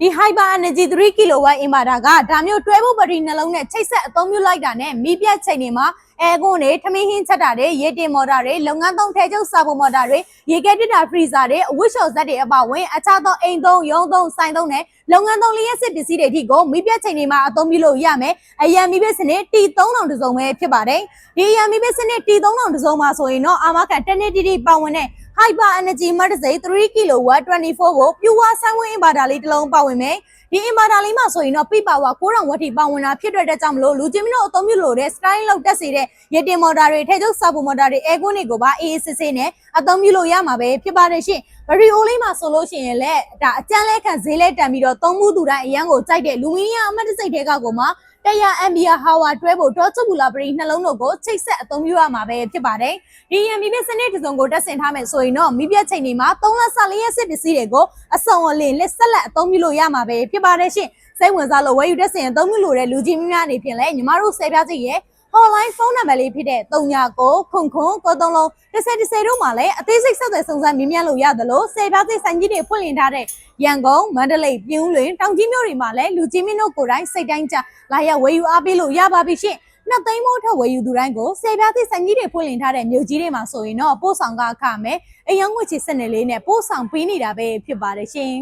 ဒီ Hyper Energy 3 kW inverter ကဒါမျိုးတွဲဖို့ဘက်ထရီနှလုံးနဲ့ချိတ်ဆက်အသုံးပြုလိုက်တာနဲ့မီးပြတ်ချိန်တွေမှာအဲကွန်းတွေထမင်းဟင်းချက်တာတွေရေတင်မော်တာတွေလုပ်ငန်းသုံးထဲကျုပ်စာပုံမော်တာတွေရေခဲတစ်တာဖရီဇာတွေအဝတ်လျှော်ဇက်တွေအပါအဝင်အခြားသောအိမ်သုံးရုံးသုံးဆိုင်သုံးနဲ့လုပ်ငန်းသုံးလျှက်စစ်ပစ္စည်းတွေအထိကိုမီးပြတ်ချိန်တွေမှာအသုံးပြုလို့ရမယ်အရန်မီးပြတ်စနစ် T3000 တစုံပဲဖြစ်ပါတယ်ဒီအရန်မီးပြတ်စနစ် T3000 တစုံမှာဆိုရင်တော့အာမခံတစ်နှစ်တိတိပါဝင်တဲ့ Hyper Energy မတ်တစိ3 kW 24ကိုပြူဝါဆန်းဝင်းအင်ဘာတာလေးတစ်လုံးပါဝင်မယ်ဒီအင်ဘာတာလေးမှာဆိုရင်တော့ပြပါဝါ9000ဝက်ထိပါဝင်တာဖြစ်တဲ့အတွက်ကြောင့်မလို့လူချင်းမတို့အသုံးပြုလို့တဲ့ style လောက်တက်စေတဲ့ရေတင်မော်တာတွေထဲကျုပ်စာပူမော်တာတွေအဲကွန်းတွေကိုပါအေးအေးဆေးဆေးနဲ့အသုံးပြုလို့ရမှာပဲဖြစ်ပါတယ်ရှင်ဗရီအိုလေးမှာဆိုလို့ရှိရင်လည်းဒါအကျန်းလဲခံဈေးလဲတန်ပြီးတော့သုံးမှုသူတိုင်းအရန်ကိုကြိုက်တဲ့လူမီနီယံအမတ်တစိတ်တွေကကိုမှ100 ampere hour တွဲဖို့တော့ချူပူလာပရီနှလုံးတို့ကိုချိတ်ဆက်အသုံးပြုရမှာပဲဖြစ်ပါတယ်ဒီရန်မီပြစနစ်တစ်စုံကိုတက်ဆင်ထားမယ်ဆိုရင်တော့မီပြချိန်တွေမှာ3လက်စလျက်စစ်ပစ္စည်းတွေကိုအစုံအလင်လက်ဆက်လက်အသုံးပြုလို့ရမှာပဲဖြစ်ပါတယ်ရှင်စိတ်ဝင်စားလို့ဝယ်ယူတက်ဆင်အသုံးပြုလို့တဲ့လူကြီးများများအနေဖြင့်လည်းညီမတို့ဆယ်ပြားစိတ်ရဲ့ online ဖုန်းနံပါတ်လေးဖြစ်တဲ့39ခုခွန်ခွန်ကိုသုံးလုံးတစ်ဆက်တစ်ဆက်တို့မှာလည်းအသေးစိတ်ဆက်သွယ်စုံစမ်းမြင်မြတ်လို့ရသလိုဆယ်ပြားစိတ်ဆိုင်ကြီးတွေဖွင့်လှစ်ထားတဲ့ရန်ကုန်မန္တလေးပြင်းလွင်တောင်ကြီးမြို့တွေမှာလည်းလူကြီးမင်းတို့ကိုယ်တိုင်စိတ်တိုင်းကြလာရောက်ဝယ်ယူအားပေးလို့ရပါပြီရှင်နှစ်သိန်းမို့ထက်ဝယ်ယူသူတိုင်းကိုစေပြားသည့်ဆိုင်ကြီးတွေဖွင့်လှစ်ထားတဲ့မြို့ကြီးတွေမှာဆိုရင်တော့ပို့ဆောင်ကအခမဲ့အယောင်ငွေချစ်စနစ်လေးနဲ့ပို့ဆောင်ပေးနေတာပဲဖြစ်ပါတယ်ရှင်